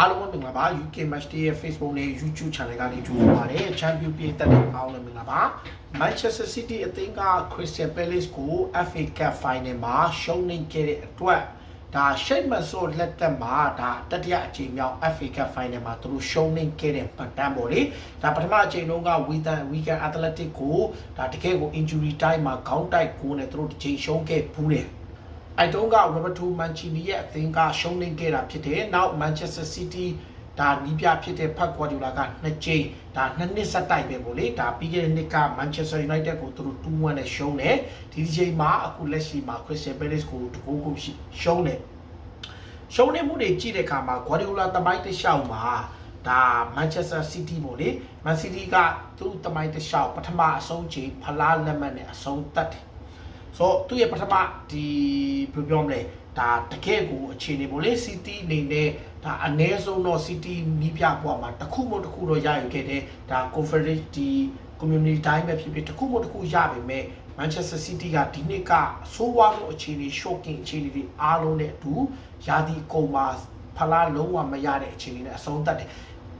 အားလုံးပဲမင်္ဂလာပါ UK Match Day ရဲ့ Facebook နဲ့ YouTube Channel ကနေကြိုဆိုပါတယ် Champion ပြည်သက်တဲ့အားလုံးပဲမင်္ဂလာပါ Manchester City အသင်းက Crystal Palace ကို FA Cup Final မှာရှုံးနိမ့်ခဲ့တဲ့အတွက်ဒါရှိတ်မဆိုးလက်သက်မှာဒါတတိယအကြိမ်မြောက် FA Cup Final မှာသူတို့ရှုံးနိမ့်ခဲ့တဲ့ပတ်တမ်းပေါ့လေဒါပထမအကြိမ်လုံးက Wigan Wigan Athletic ကိုဒါတကယ်ကို injury time မှာခေါင်းတိုက်ကိုနဲ့သူတို့တစ်ချိန်ရှုံးခဲ့ဘူးတယ် အဲတုန်းက Roberto Mancini ရဲ့အသင်းကရှုံးနိမ့်ခဲ့တာဖြစ်တယ်။နောက် Manchester City ဒါနီးပြဖြစ်တဲ့ဖတ်ကွာဒီလာကနှစ်ကြိမ်ဒါနှစ်နှစ်ဆက်တိုက်ပဲပေါ့လေဒါပြီးခဲ့တဲ့နှစ်က Manchester United ကိုသူတို့2-1နဲ့ရှုံးတယ်ဒီဒီချိန်မှာအခုလက်ရှိမှာ Crystal Palace ကိုတကူကူရှိရှုံးတယ်ရှုံးနေမှုတွေကြည့်တဲ့အခါမှာ Guardiola တမိုင်းတစ်လျှောက်မှာဒါ Manchester City ပေါ့လေ Man City ကသူ့တမိုင်းတစ်လျှောက်ပထမအဆုံးချိန်ဖလားလက်မှတ်နဲ့အဆုံးသတ်တယ် ဆိုတော့သူ့ရဲ့ပထမဒီဘယ်လိုပြောမလဲဒါတကယ့်ကိုအခြေအနေပေါ့လေ City အနေနဲ့ဒါအ ਨੇ ဆုံးတော့ City နီးပြပွားမှာတစ်ခုမှတစ်ခုတော့ရယူခဲ့တယ်ဒါ Conference ဒီ community တိုင်းပဲဖြစ်ဖြစ်တစ်ခုမှတစ်ခုရပါမယ် Manchester City ကဒီနှစ်ကအဆိုးဝါးဆုံးအခြေအနေ shocking အခြေအနေတွေအားလုံးနဲ့အတူယာဒီကုံမှာဖလားလုံးဝမရတဲ့အခြေအနေနဲ့အဆုံးသတ်တယ်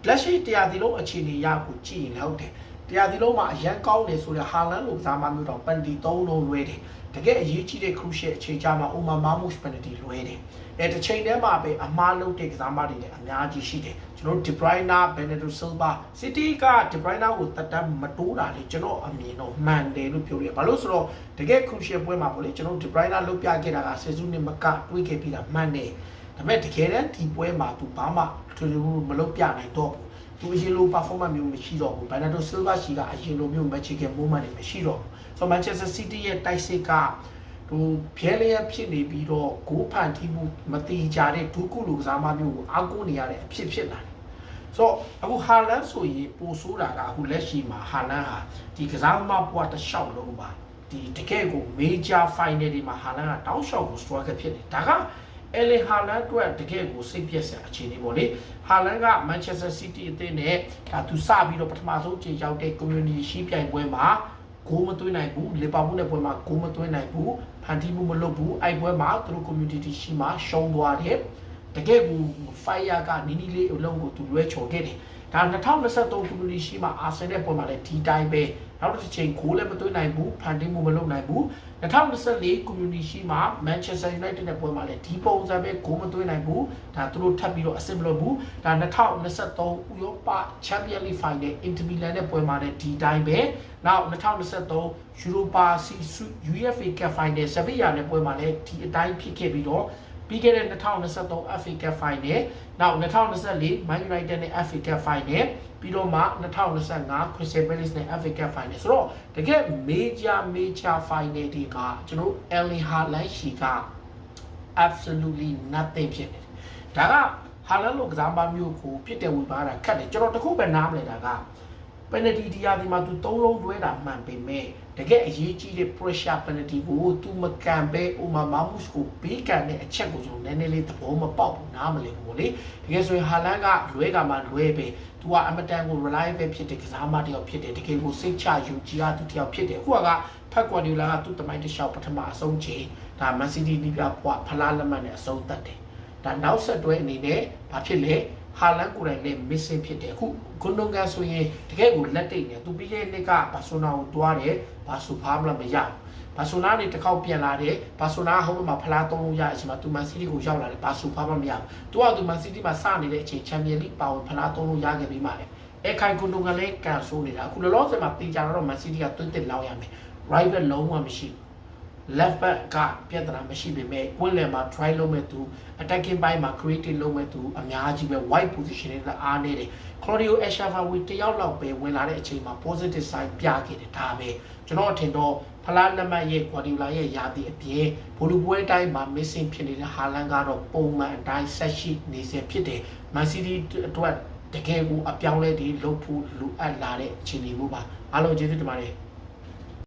လက်ရှိတရားဒီလုံးအခြေအနေရကိုကြည့်ရင်လည်းဟုတ်တယ် တရားဒီလုံးမှာအရန်ကောင်းတယ်ဆိုတော့ဟာလန်လိုကစားမမျိုးတော့ပန်တီ၃လုံးလွဲတယ်တကယ်အရေးကြီးတဲ့ခရုရှယ်အခြေချမှာအိုမာမာမုရှ်ပန်တီလွဲတယ်အဲတစ်ချိန်တည်းမှာပဲအမားလုံးတဲ့ကစားမတွေလည်းအများကြီးရှိတယ်ကျွန်တော်ဒီဘရိုင်နာဘယ်နက်ဒိုဆယ်ဗာစီတီကဒီဘရိုင်နာကိုတက်တမ်းမတိုးတာလေကျွန်တော်အမြင်တော့မှန်တယ်လို့ပြောရဘာလို့ဆိုတော့တကယ်ခရုရှယ်ပွဲမှာပေါ့လေကျွန်တော်ဒီဘရိုင်နာလုတ်ပြခဲ့တာကဆေဇူးနဲ့မကတွေးခဲ့ပြီးတာမှန်တယ်ဒါပေမဲ့တကယ်တမ်းဒီပွဲမှာသူဘာမှထူးထူးမလုပ်ပြနိုင်တော့ဘူး သူအရင်လို performance မျိုးမရှိတော့ဘူးဘန်နာတိုဆီလ်ဗာရှိကအရင်လိုမျိုး magical moment တွေမရှိတော့ဘူးဆိုတော့ Manchester City ရဲ့တိုက်စစ်ကဟိုဖျဲလျက်ဖြစ်နေပြီးတော့ဂိုးဖန်တီးမှုမတိကြတဲ့ဒုက္ခလူကစားမမျိုးကိုအားကိုးနေရတဲ့အဖြစ်ဖြစ်လာတယ်ဆိုတော့အခုဟာလန်ဆိုရင်ပိုဆိုးတာကအခုလက်ရှိမှာဟာလန်ဟာဒီကစားမပွားတစ်လျှောက်လုံးပါဒီတကယ်ကို major final တွေမှာဟာလန်ကတောင်းလျှောက်ကို struggle ဖြစ်နေဒါက အဲလီဟာလန်အတွက်တကယ်ကိုစိတ်ပြည့်စရာအခြေအနေပေါ့လေဟာလန်ကမန်ချက်စတာစီးတီးအသင်းနဲ့ဒါသူစပြီးတော့ပထမဆုံးချိန်ရောက်တဲ့ community ရှိပြိုင်ပွဲမှာဂိုးမသွင်းနိုင်ဘူးလီဗာပူးနဲ့ပွဲမှာဂိုးမသွင်းနိုင်ဘူးဖန်တီးမှုမလုပ်ဘူးအဲ့ပွဲမှာသူတို့ community ရှိမှာရှုံးသွားတယ်တကယ်ကို fire ကနီးနီးလေးအလုံးကိုသူလွဲချော်ခဲ့တယ်ဒါ2023 community ရှိမှာအာဆင်နယ်ပွဲမှာလည်းဒီတိုင်းပဲ နောက်တစ်ချိန်ဂိုးလည်းမသွင်းနိုင်ဘူးဖန်တီးမှုမလုပ်နိုင်ဘူး2024 community ရှိမှာ Manchester United နဲ့ပွဲမှာလည်းဒီပုံစံပဲဂိုးမသွင်းနိုင်ဘူးဒါသူတို့ထပ်ပြီးတော့အဆင်မလို့ဘူးဒါ2023ဥရောပ Champions League Final Inter Milan နဲ့ပွဲမှာလည်းဒီတိုင်းပဲနောက်2023 Europa UEFA Cup Final Sevilla နဲ့ပွဲမှာလည်းဒီအတိုင်းဖြစ်ခဲ့ပြီးတော့ ပြီးခဲ့တဲ့2023 FA Cup Final နောက်2024 Man United နဲ့ FA Cup Final ပြီးတော့မှ2025 Crystal Palace နဲ့ FA Cup Final ဆိုတော့တကယ် major major final တွေကကျွန်တော် Erling Haaland ရှိက absolutely nothing ဖြစ်နေတယ်ဒါကဟာလန်လိုကစားမမျိုးကိုပြစ်တယ်ဝေပါတာခက်တယ်ကျွန်တော်တခုပဲနားမလဲတာက penalty တရားဒီမှာသူ၃လုံးတွဲတာမှန်ပေမဲ့တကယ်အရေးကြီးတဲ့ pressure penalty ကိုသူမကန်ပဲဥမာမမုစ်ကိုပေးကန်တဲ့အချက်ကိုကျွန်တော်နည်းနည်းလေးသဘောမပေါက်ဘူးနားမလည်ဘူးလေတကယ်ဆိုရင်ဟာလန်ကလွဲကမှလွဲပဲသူကအမတန်ကို reliable ဖြစ်တဲ့ကစားမတစ်ယောက်ဖြစ်တယ်တကယ်ကိုစိတ်ချယူကြည်ရသူတစ်ယောက်ဖြစ်တယ်အခုကဖက်ကွာဒီလာကသူ့တမိုင်းတစ်လျှောက်ပထမအဆုံးချိန်ဒါ Man City နီးပြပွားဖလားလက်မှတ်နဲ့အဆုံးသတ်တယ်ဒါနောက်ဆက်တွဲအနေနဲ့ဘာဖြစ်လဲ ဟာလန်ကိုယ်တိုင်လည်း missing ဖြစ်တယ်အခုဂွန်ဒွန်ကန်ဆိုရင်တကယ်ကိုလက်တိတ်နေသူပြီးခဲ့တဲ့နှစ်ကဘာဆိုနာကိုတွားတယ်ဘာဆိုဖားမလားမရဘူးဘာဆိုနာနေတစ်ခေါက်ပြန်လာတယ်ဘာဆိုနာဟိုမှာဖလားသုံးလို့ရအချိန်မှာသူမန်စီးတီးကိုရောက်လာတယ်ဘာဆိုဖားမမရဘူးသူကသူမန်စီးတီးမှာစနေတဲ့အချိန်ချန်ပီယံလိပါဝင်ဖလားသုံးလို့ရခဲ့ပြီးမှလည်းအဲခိုင်ကွန်ဒွန်ကန်လည်းကန်ဆိုးနေတာအခုလောလောဆယ်မှာတင်ကြတော့မန်စီးတီးကတွင်းတစ်လောက်ရမယ် right back လုံးဝမရှိဘူး left back ကပြဿနာမရှိပေမဲ့ဝင်းလယ်မှာ try လုပ်မဲ့သူ attacking ဘိုင်းမှာ creative လုပ်မဲ့သူအများကြီးပဲ wide position တွေလည်းအားနေတယ် Claudio Echeverri တယောက်လောက်ပဲဝင်လာတဲ့အချိန်မှာ positive side ပြခဲ့တယ်ဒါပဲကျွန်တော်အထင်တော့ဖလားနံပါတ်ရဲ့ Guardiola ရဲ့ယာတီအပြင်ဘိုလူပွဲတိုင်းမှာ missing ဖြစ်နေတဲ့ဟာလန်ကတော့ပုံမှန်အတိုင်းဆက်ရှိနေစေဖြစ်တယ် Man City အတွက်တကယ်ကိုအပြောင်းလဲတွေလုပ်ဖို့လိုအပ်လာတဲ့အခြေအနေမျိုးပါအားလုံးကျေးဇူးတင်ပါတယ်